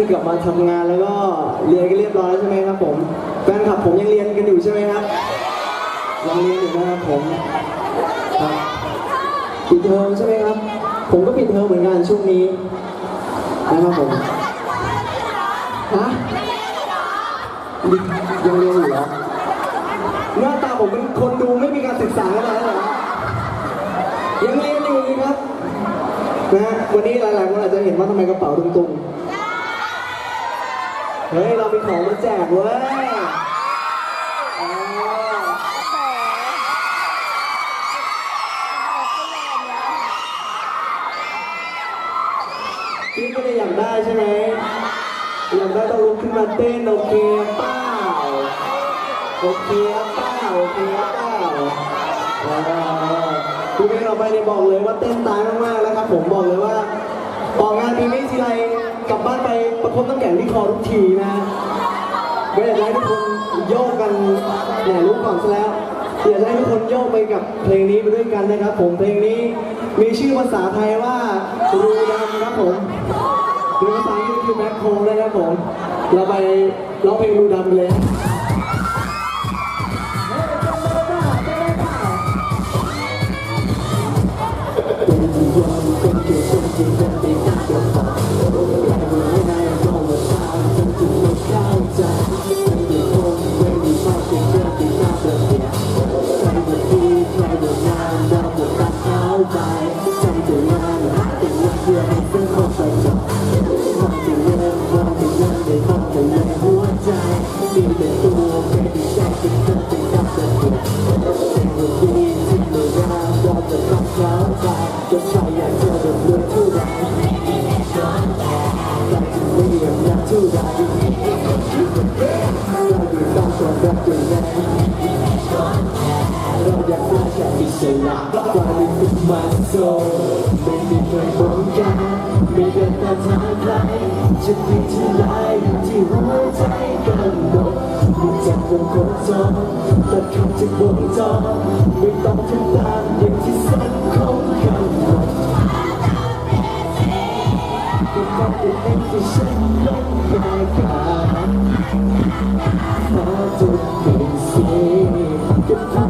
จะกลับมาทำงานแล้วก็เรียนกันเรียบร้อยแล้วใช่ไหมครับผมแฟนคลับผมยังเรียนกันอยู่ใช่ไหมครับยังเรียนอยู่นะครับผมครับปิดเทอมใช่ไหมครับ ผมก็ปิดเทอมเหมือนกันช่วงนี้นะครับผมฮะยังเรียนอยู่เหรอหน้าตาผมเป็นคนดูไม่มีการศึกษาแล้วเหรอยังเรียนอยู่ครับนะฮะวันนี้หลายๆคนอาจจะเห็นว่าทำไมกระเป๋าตุงๆ เฮ้ย เรามีของมาแจกเว้ยอ๋อพี่ก็เลยอยากได้ใช่ไหมอยากได้ต้องลุกขึ้นมาเต้นโอเคเปล่าโอเคเปล่าโอเคเปล่าอ่าคุณเพลงเราไปเนี่ยบอกเลยว่าเต้นตายมากๆแล้วครับผมบอกเลยว่าออกงานปีนี้ทีไรกลับบ้านไป ประคบน้ำแข็งที่คอทุกทีนะก็อยากให้ทุกคนโยกกันแหนรู้ก่อนซะแล้วอยากให้ทุกคนโยกไปกับเพลงนี้ไปด้วยกันนะครับ ผมเพลงนี้มีชื่อภาษาไทยว่ารูดำครับผมหรือภาษาอังกฤษคือแบ็คโฮลนะครับผม เราไปร้องเพลงรูดำเลยเราอยากได้แค่อิสระกลายเป็นขึ้นมาโซไม่มีใครบงการไม่เดินตามทางใครจะติดที่ไหนที่หัวใจกันหมดรู้จักวงโคจรตัดคำจากวงจรไม่ต้องทำตามอย่างที่สังคมกำ กับ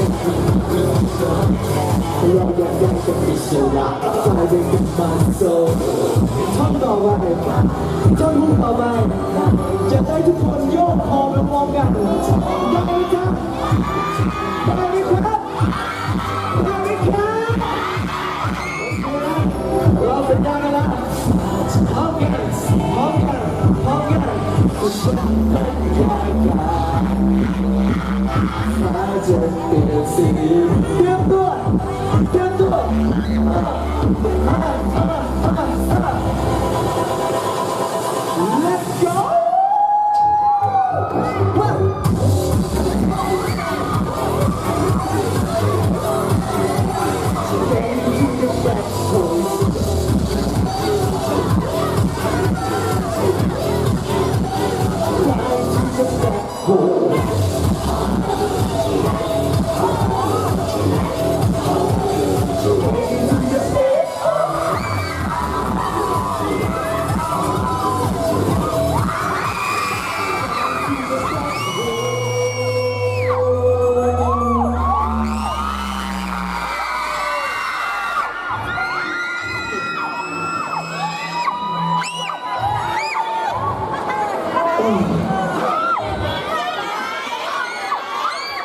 เราอยากได้จะอิสระกลายเป็นเป็นบางโซท่อนต่อไปท่อนฮุกต่อไปจะได้ทุกคนโยกคอไปพร้อมกันได้ไหมครับได้ไหมครับได้ไหมครับเราสัญญากันแล้วพร้อมกันพร้อมกันพร้อมกัน ฉันเป็